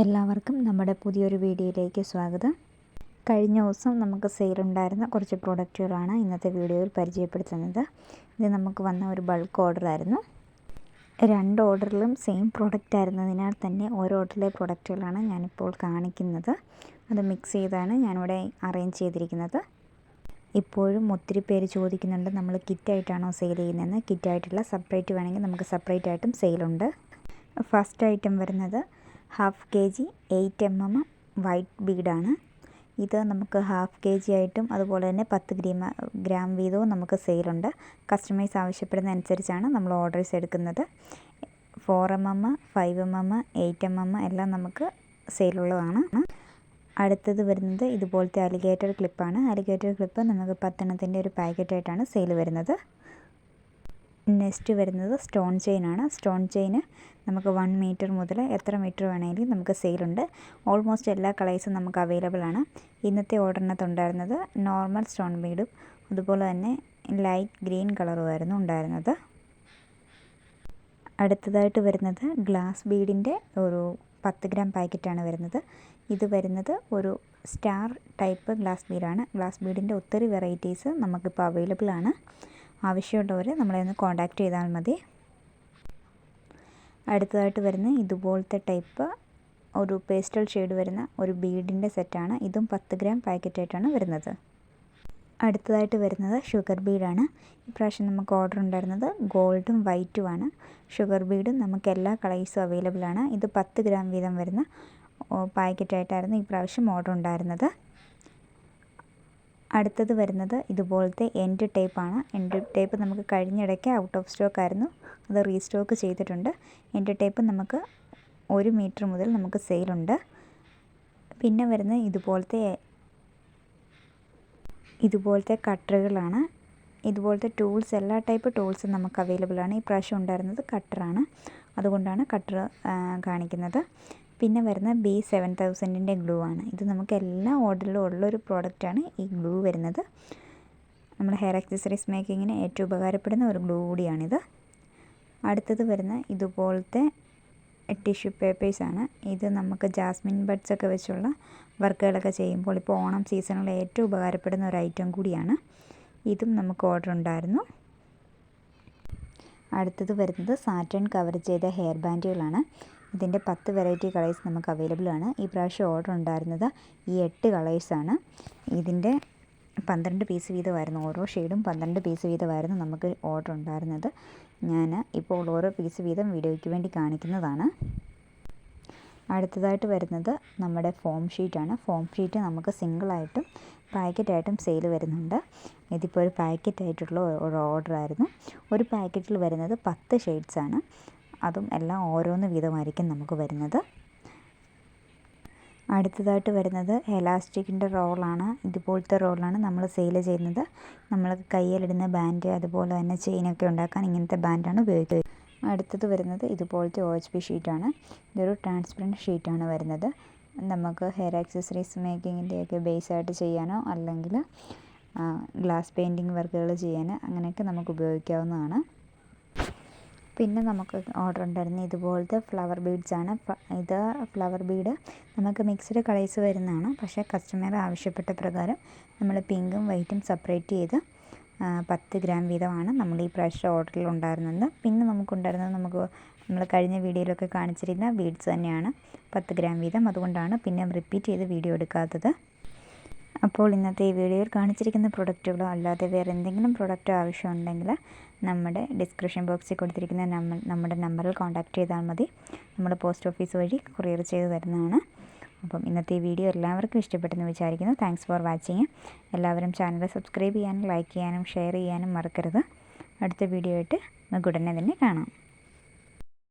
എല്ലാവർക്കും നമ്മുടെ പുതിയൊരു വീഡിയോയിലേക്ക് സ്വാഗതം. കഴിഞ്ഞ ദിവസം നമുക്ക് സെയിലുണ്ടായിരുന്ന കുറച്ച് പ്രോഡക്റ്റുകളാണ് ഇന്നത്തെ വീഡിയോയിൽ പരിചയപ്പെടുത്തുന്നത്. ഇത് നമുക്ക് വന്ന ഒരു ബൾക്ക് ഓർഡറായിരുന്നു രണ്ട് ഓർഡറിലും സെയിം പ്രോഡക്റ്റ് ആയിരുന്നതിനാൽ തന്നെ ഓരോ ഓർഡറിലെ പ്രോഡക്റ്റുകളാണ് ഞാനിപ്പോൾ കാണിക്കുന്നത്. അത് മിക്സ് ചെയ്താണ് ഞാനിവിടെ അറേഞ്ച് ചെയ്തിരിക്കുന്നത്. ഇപ്പോഴും ഒത്തിരി പേര് ചോദിക്കുന്നുണ്ട് നമ്മൾ കിറ്റായിട്ടാണോ സെയിൽ ചെയ്യുന്നതെന്ന്? കിറ്റായിട്ടുള്ള സെപ്പറേറ്റ് വേണമെങ്കിൽ നമുക്ക് സെപ്പറേറ്റ് ആയിട്ടും സെയിലുണ്ട് ഫസ്റ്റ് ഐറ്റം വരുന്നത് half K G eight M M white ബീഡാണ്. ഇത് നമുക്ക് ഹാഫ് കെ ജി ആയിട്ടും അതുപോലെ തന്നെ പത്ത് ഗ്രീമ ഗ്രാം വീതവും നമുക്ക് സെയിലുണ്ട്. കസ്റ്റമേഴ്സ് ആവശ്യപ്പെടുന്ന അനുസരിച്ചാണ് നമ്മൾ ഓർഡേഴ്സ് എടുക്കുന്നത്. Four M M five M M eight M M എല്ലാം നമുക്ക് സെയിലുള്ളതാണ്. അടുത്തത് വരുന്നത് ഇതുപോലത്തെ അലിഗേറ്റർ ക്ലിപ്പാണ്. അലിഗേറ്റർ ക്ലിപ്പ് നമുക്ക് പത്തെണ്ണത്തിന്റെ ഒരു പാക്കറ്റായിട്ടാണ് സെയിൽ വരുന്നത്. നെക്സ്റ്റ് വരുന്നത് സ്റ്റോൺ ചെയിനാണ് സ്റ്റോൺ ചെയിന് നമുക്ക് വൺ മീറ്റർ മുതൽ എത്ര മീറ്റർ വേണമെങ്കിലും നമുക്ക് സെയിലുണ്ട് ഓൾമോസ്റ്റ് എല്ലാ കളേഴ്സും നമുക്ക് അവൈലബിൾ ആണ്. ഇന്നത്തെ ഓർഡറിനകത്ത് ഉണ്ടായിരുന്നത് നോർമൽ സ്റ്റോൺ ബീഡും അതുപോലെ തന്നെ ലൈറ്റ് ഗ്രീൻ കളറുമായിരുന്നു ഉണ്ടായിരുന്നത്. അടുത്തതായിട്ട് വരുന്നത് ഗ്ലാസ് ബീഡിന്റെ ഒരു പത്ത് ഗ്രാം പാക്കറ്റാണ് വരുന്നത്. ഇത് വരുന്നത് ഒരു സ്റ്റാർ ടൈപ്പ് ഗ്ലാസ് ബീഡാണ് ഗ്ലാസ് ബീഡിന്റെ ഒത്തിരി വെറൈറ്റീസ് നമുക്കിപ്പോൾ അവൈലബിൾ ആണ്. ആവശ്യമുള്ളവർ നമ്മളെ ഒന്ന് കോൺടാക്റ്റ് ചെയ്താൽ മതി. അടുത്തതായിട്ട് വരുന്ന ഇതുപോലത്തെ ടൈപ്പ് ഒരു പേസ്റ്റൽ ഷെയ്ഡ് വരുന്ന ഒരു ബീഡിന്റെ സെറ്റാണ് ഇതും പത്ത് ഗ്രാം പാക്കറ്റായിട്ടാണ് വരുന്നത്. അടുത്തതായിട്ട് വരുന്നത് ഷുഗർ ബീഡാണ് ഇപ്രാവശ്യം നമുക്ക് ഓർഡർ ഉണ്ടായിരുന്നത് ഗോൾഡും വൈറ്റുമാണ് ഷുഗർ ബീഡും നമുക്ക് എല്ലാ കളേഴ്സും അവൈലബിൾ ആണ്. ഇത് പത്ത് ഗ്രാം വീതം വരുന്ന പാക്കറ്റായിട്ടായിരുന്നു ഇപ്രാവശ്യം ഓർഡർ ഉണ്ടായിരുന്നത്. അടുത്തത് വരുന്നത് ഇതുപോലത്തെ എൻഡ് ടേപ്പാണ് എൻഡ് ടേപ്പ് നമുക്ക് കഴിഞ്ഞിടയ്ക്ക് ഔട്ട് ഓഫ് സ്റ്റോക്ക് ആയിരുന്നു. അത് റീസ്റ്റോക്ക് ചെയ്തിട്ടുണ്ട്. എൻഡ് ടേപ്പ് നമുക്ക് ഒരു മീറ്റർ മുതൽ നമുക്ക് സെയിലുണ്ട് പിന്നെ വരുന്ന ഇതുപോലത്തെ ഇതുപോലത്തെ കട്ടറുകളാണ് ഇതുപോലത്തെ ടൂൾസ് എല്ലാ ടൈപ്പ് ടൂൾസും നമുക്ക് അവൈലബിൾ ആണ്. ഈ പ്രാവശ്യം ഉണ്ടായിരുന്നത് കട്ടറാണ് അതുകൊണ്ടാണ് കട്ടർ കാണിക്കുന്നത്. പിന്നെ വരുന്ന ബി സെവൻ തൗസൻഡിന്റെ ഗ്ലൂ ആണ്. ഇത് നമുക്ക് എല്ലാ ഓർഡറിലും ഉള്ളൊരു പ്രോഡക്റ്റാണ് ഈ ഗ്ലൂ വരുന്നത്. നമ്മുടെ ഹെയർ ആക്സസറീസ് മേക്കിങ്ങിന് ഏറ്റവും ഉപകാരപ്പെടുന്ന ഒരു ഗ്ലൂ കൂടിയാണിത്. അടുത്തത് വരുന്ന ഇതുപോലത്തെ ടിഷ്യൂ പേപ്പേഴ്സാണ് ഇത് നമുക്ക് ജാസ്മിൻ ബഡ്സ് ഒക്കെ വെച്ചുള്ള വർക്കുകളൊക്കെ ചെയ്യുമ്പോൾ ഇപ്പോൾ ഓണം സീസണിൽ ഏറ്റവും ഉപകാരപ്പെടുന്ന ഒരു ഐറ്റം കൂടിയാണ്. ഇതും നമുക്ക് ഓർഡർ ഉണ്ടായിരുന്നു. അടുത്തത് വരുന്നത് സാറ്റൺ കവർ ചെയ്ത ഹെയർ ബാൻഡുകളാണ് ഇതിന്റെ പത്ത് വെറൈറ്റി കളേഴ്സ് നമുക്ക് അവൈലബിൾ ആണ്. ഈ പ്രാവശ്യം ഓർഡർ ഉണ്ടായിരുന്നത് ഈ എട്ട് കളേഴ്സാണ് ഇതിന്റെ പന്ത്രണ്ട് പീസ് വീതമായിരുന്നു. ഓരോ ഷെയ്ഡും പന്ത്രണ്ട് പീസ് വീതമായിരുന്നു നമുക്ക് ഓർഡർ ഉണ്ടായിരുന്നത്. ഞാൻ ഇപ്പോൾ ഓരോ പീസ് വീതം വീഡിയോയ്ക്ക് വേണ്ടി കാണിക്കുന്നതാണ്. അടുത്തതായിട്ട് വരുന്നത് നമ്മുടെ ഫോം ഷീറ്റാണ് ഫോം ഷീറ്റ് നമുക്ക് സിംഗിളായിട്ടും പാക്കറ്റായിട്ടും സെയിൽ വരുന്നുണ്ട്. ഇതിപ്പോൾ ഒരു പാക്കറ്റായിട്ടുള്ള ഒരു ഓർഡറായിരുന്നു ഒരു പാക്കറ്റിൽ വരുന്നത് പത്ത് ഷെയ്ഡ്സാണ് അതും എല്ലാം ഓരോന്ന് വീതമായിരിക്കും നമുക്ക് വരുന്നത്. അടുത്തതായിട്ട് വരുന്നത് എലാസ്റ്റിക്കിന്റെ റോളാണ്. ഇതുപോലത്തെ റോളാണ് നമ്മൾ സെയിൽ ചെയ്യുന്നത്. നമ്മൾ കയ്യിലിടുന്ന ബാൻഡ് അതുപോലെ തന്നെ ചെയിനൊക്കെ ഉണ്ടാക്കാൻ ഇങ്ങനത്തെ ബാൻഡാണ് ഉപയോഗിക്കുന്നത്. അടുത്തത് വരുന്നത് ഇതുപോലത്തെ ഒ എച്ച് പി ഷീറ്റാണ് ഇതൊരു ട്രാൻസ്പെറന്റ് ഷീറ്റാണ് വരുന്നത്. നമുക്ക് ഹെയർ ആക്സസറീസ് മേക്കിങ്ങിന്റെയൊക്കെ ബേസായിട്ട് ചെയ്യാനോ അല്ലെങ്കിൽ ഗ്ലാസ് പെയിന്റിങ് വർക്കുകൾ ചെയ്യാൻ അങ്ങനെയൊക്കെ നമുക്ക് ഉപയോഗിക്കാവുന്നതാണ്. പിന്നെ നമുക്ക് ഓർഡർ ഉണ്ടായിരുന്നു ഇതുപോലത്തെ ഫ്ലവർ ബീഡ്സ് ആണ്. ഇത് ഫ്ലവർ ബീഡ് നമുക്ക് മിക്സ്ഡ് കളേഴ്സ് വരുന്നതാണ്. പക്ഷേ കസ്റ്റമർ ആവശ്യപ്പെട്ട പ്രകാരം നമ്മൾ പിങ്കും വൈറ്റും സെപ്പറേറ്റ് ചെയ്ത് പത്ത് ഗ്രാം വീതമാണ് നമ്മൾ ഈ പ്രാവശ്യം ഓർഡറിൽ ഉണ്ടായിരുന്നത്. പിന്നെ നമുക്കുണ്ടായിരുന്നത് നമുക്ക് നമ്മൾ കഴിഞ്ഞ വീഡിയോയിലൊക്കെ കാണിച്ചിരുന്ന ബീഡ്സ് തന്നെയാണ്. പത്ത് ഗ്രാം വീതം അതുകൊണ്ടാണ് പിന്നെ റിപ്പീറ്റ് ചെയ്ത് വീഡിയോ എടുക്കാത്തത്. അപ്പോൾ ഇന്നത്തെ ഈ വീഡിയോയിൽ കാണിച്ചിരിക്കുന്ന പ്രൊഡക്റ്റുകളോ അല്ലാതെ വേറെ എന്തെങ്കിലും പ്രൊഡക്റ്റോ ആവശ്യമുണ്ടെങ്കിൽ നമ്മുടെ ഡിസ്ക്രിപ്ഷൻ ബോക്സിൽ കൊടുത്തിരിക്കുന്ന നമ്മുടെ നമ്പറിൽ കോൺടാക്റ്റ് ചെയ്താൽ മതി. നമ്മൾ പോസ്റ്റ് ഓഫീസ് വഴി കൊറിയർ ചെയ്ത് തരുന്നതാണ്. അപ്പം ഇന്നത്തെ ഈ വീഡിയോ എല്ലാവർക്കും ഇഷ്ടപ്പെട്ടെന്ന് വിചാരിക്കുന്നു. താങ്ക്സ് ഫോർ വാച്ചിങ് എല്ലാവരും ചാനൽ സബ്സ്ക്രൈബ് ചെയ്യാനും ലൈക്ക് ചെയ്യാനും ഷെയർ ചെയ്യാനും മറക്കരുത്. അടുത്ത വീഡിയോ ആയിട്ട് നമുക്ക് ഉടനെ തന്നെ കാണാം.